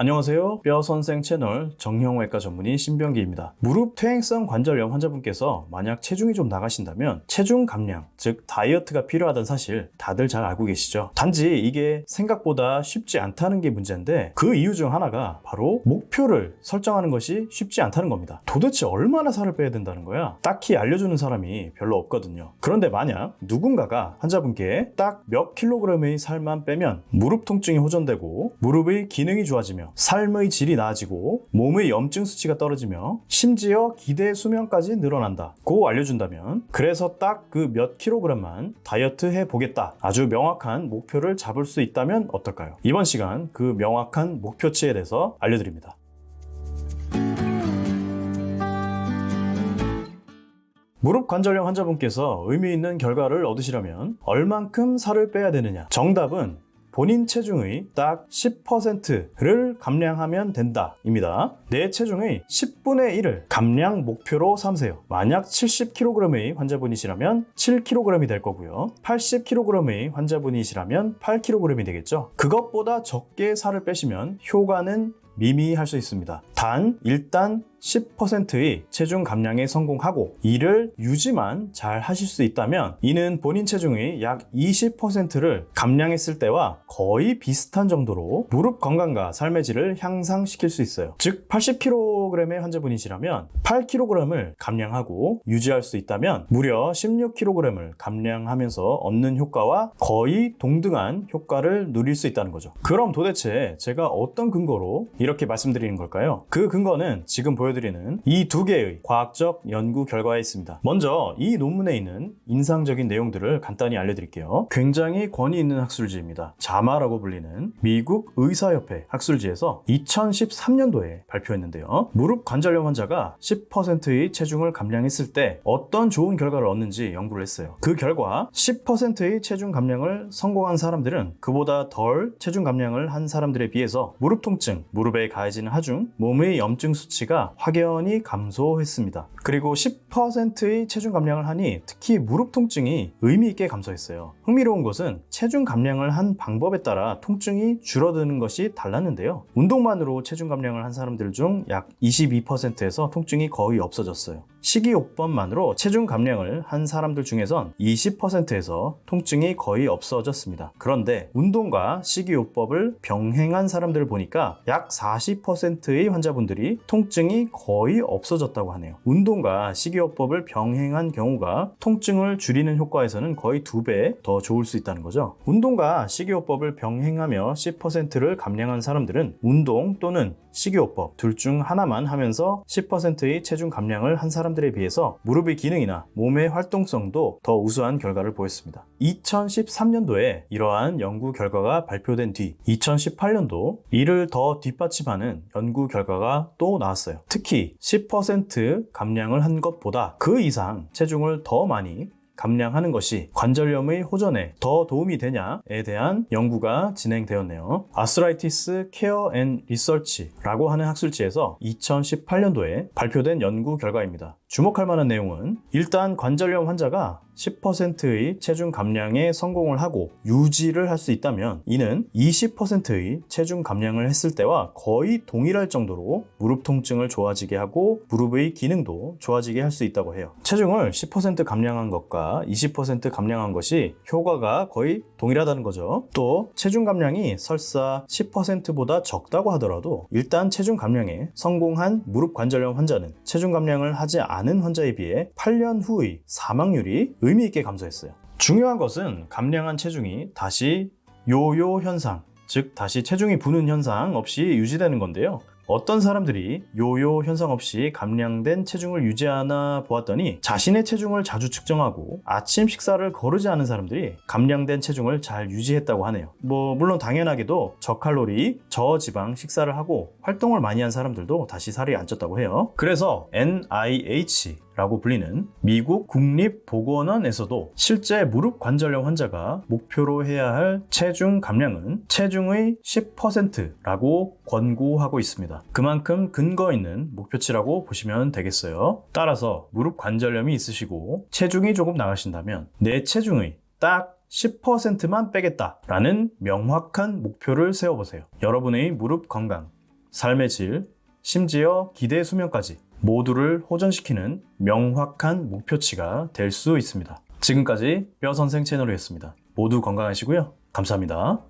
안녕하세요. 뼈 선생 채널 정형외과 전문의 신병기입니다. 무릎 퇴행성 관절염 환자분께서 만약 체중이 좀 나가신다면 체중 감량, 즉 다이어트가 필요하다는 사실 다들 잘 알고 계시죠? 단지 이게 생각보다 쉽지 않다는 게 문제인데 그 이유 중 하나가 바로 목표를 설정하는 것이 쉽지 않다는 겁니다. 도대체 얼마나 살을 빼야 된다는 거야? 딱히 알려주는 사람이 별로 없거든요. 그런데 만약 누군가가 환자분께 딱 몇 킬로그램의 살만 빼면 무릎 통증이 호전되고 무릎의 기능이 좋아지며 삶의 질이 나아지고 몸의 염증 수치가 떨어지며 심지어 기대 수명까지 늘어난다. 고 알려준다면 그래서 딱 그 몇 킬로그램만 다이어트 해 보겠다. 아주 명확한 목표를 잡을 수 있다면 어떨까요? 이번 시간 그 명확한 목표치에 대해서 알려드립니다. 무릎 관절염 환자분께서 의미 있는 결과를 얻으시려면 얼만큼 살을 빼야 되느냐? 정답은 본인 체중의 딱 10%를 감량하면 된다. 입니다. 내 체중의 10분의 1을 감량 목표로 삼으세요. 만약 70kg의 환자분이시라면 7kg이 될 거고요. 80kg의 환자분이시라면 8kg이 되겠죠. 그것보다 적게 살을 빼시면 효과는 미미할 수 있습니다. 단, 일단 10%의 체중 감량에 성공하고 이를 유지만 잘 하실 수 있다면 이는 본인 체중의 약 20%를 감량했을 때와 거의 비슷한 정도로 무릎 건강과 삶의 질을 향상시킬 수 있어요. 즉 80kg의 환자분이시라면 8kg을 감량하고 유지할 수 있다면 무려 16kg을 감량하면서 얻는 효과와 거의 동등한 효과를 누릴 수 있다는 거죠. 그럼 도대체 제가 어떤 근거로 이렇게 말씀드리는 걸까요? 그 근거는 지금 보여 보여드리는 이 두 개의 과학적 연구 결과에 있습니다. 먼저 이 논문에 있는 인상적인 내용들을 간단히 알려드릴게요. 굉장히 권위 있는 학술지입니다. 자마라고 불리는 미국 의사협회 학술지에서 2013년도에 발표했는데요. 무릎 관절염 환자가 10%의 체중을 감량했을 때 어떤 좋은 결과를 얻는지 연구를 했어요. 그 결과 10%의 체중 감량을 성공한 사람들은 그보다 덜 체중 감량을 한 사람들에 비해서 무릎 통증, 무릎에 가해지는 하중, 몸의 염증 수치가 확연히 감소했습니다. 그리고 10%의 체중 감량을 하니 특히 무릎 통증이 의미 있게 감소했어요. 흥미로운 것은 체중 감량을 한 방법에 따라 통증이 줄어드는 것이 달랐는데요. 운동만으로 체중 감량을 한 사람들 중 약 22%에서 통증이 거의 없어졌어요. 식이요법만으로 체중 감량을 한 사람들 중에선 20%에서 통증이 거의 없어졌습니다. 그런데 운동과 식이요법을 병행한 사람들을 보니까 약 40%의 환자분들이 통증이 거의 없어졌다고 하네요. 운동과 식이요법을 병행한 경우가 통증을 줄이는 효과에서는 거의 두 배 더 좋을 수 있다는 거죠. 운동과 식이요법을 병행하며 10%를 감량한 사람들은 운동 또는 식이요법 둘 중 하나만 하면서 10%의 체중 감량을 한 사람들에 비해서 무릎의 기능이나 몸의 활동성도 더 우수한 결과를 보였습니다. 2013년도에 이러한 연구 결과가 발표된 뒤 2018년도 이를 더 뒷받침하는 연구 결과가 또 나왔어요. 특히 10% 감량을 한 것보다 그 이상 체중을 더 많이 감량하는 것이 관절염의 호전에 더 도움이 되냐에 대한 연구가 진행되었네요. 아스라이티스 케어 앤 리서치라고 하는 학술지에서 2018년도에 발표된 연구 결과입니다. 주목할 만한 내용은 일단 관절염 환자가 10%의 체중 감량에 성공을 하고 유지를 할 수 있다면 이는 20%의 체중 감량을 했을 때와 거의 동일할 정도로 무릎 통증을 좋아지게 하고 무릎의 기능도 좋아지게 할 수 있다고 해요. 체중을 10% 감량한 것과 20% 감량한 것이 효과가 거의 동일하다는 거죠. 또 체중 감량이 설사 10%보다 적다고 하더라도 일단 체중 감량에 성공한 무릎 관절염 환자는 체중 감량을 하지 않은 환자에 비해 8년 후의 사망률이 의미 있게 감소했어요. 중요한 것은 감량한 체중이 다시 요요 현상, 즉 다시 체중이 부는 현상 없이 유지되는 건데요. 어떤 사람들이 요요 현상 없이 감량된 체중을 유지하나 보았더니 자신의 체중을 자주 측정하고 아침 식사를 거르지 않은 사람들이 감량된 체중을 잘 유지했다고 하네요. 뭐 물론 당연하게도 저칼로리, 저지방 식사를 하고 활동을 많이 한 사람들도 다시 살이 안 쪘다고 해요. 그래서 NIH 라고 불리는 미국 국립보건원에서도 실제 무릎 관절염 환자가 목표로 해야 할 체중 감량은 체중의 10%라고 권고하고 있습니다. 그만큼 근거 있는 목표치라고 보시면 되겠어요. 따라서 무릎 관절염이 있으시고 체중이 조금 나가신다면 내 체중의 딱 10%만 빼겠다라는 명확한 목표를 세워보세요. 여러분의 무릎 건강, 삶의 질, 심지어 기대 수명까지 모두를 호전시키는 명확한 목표치가 될 수 있습니다. 지금까지 뼈 선생 채널이었습니다. 모두 건강하시고요. 감사합니다.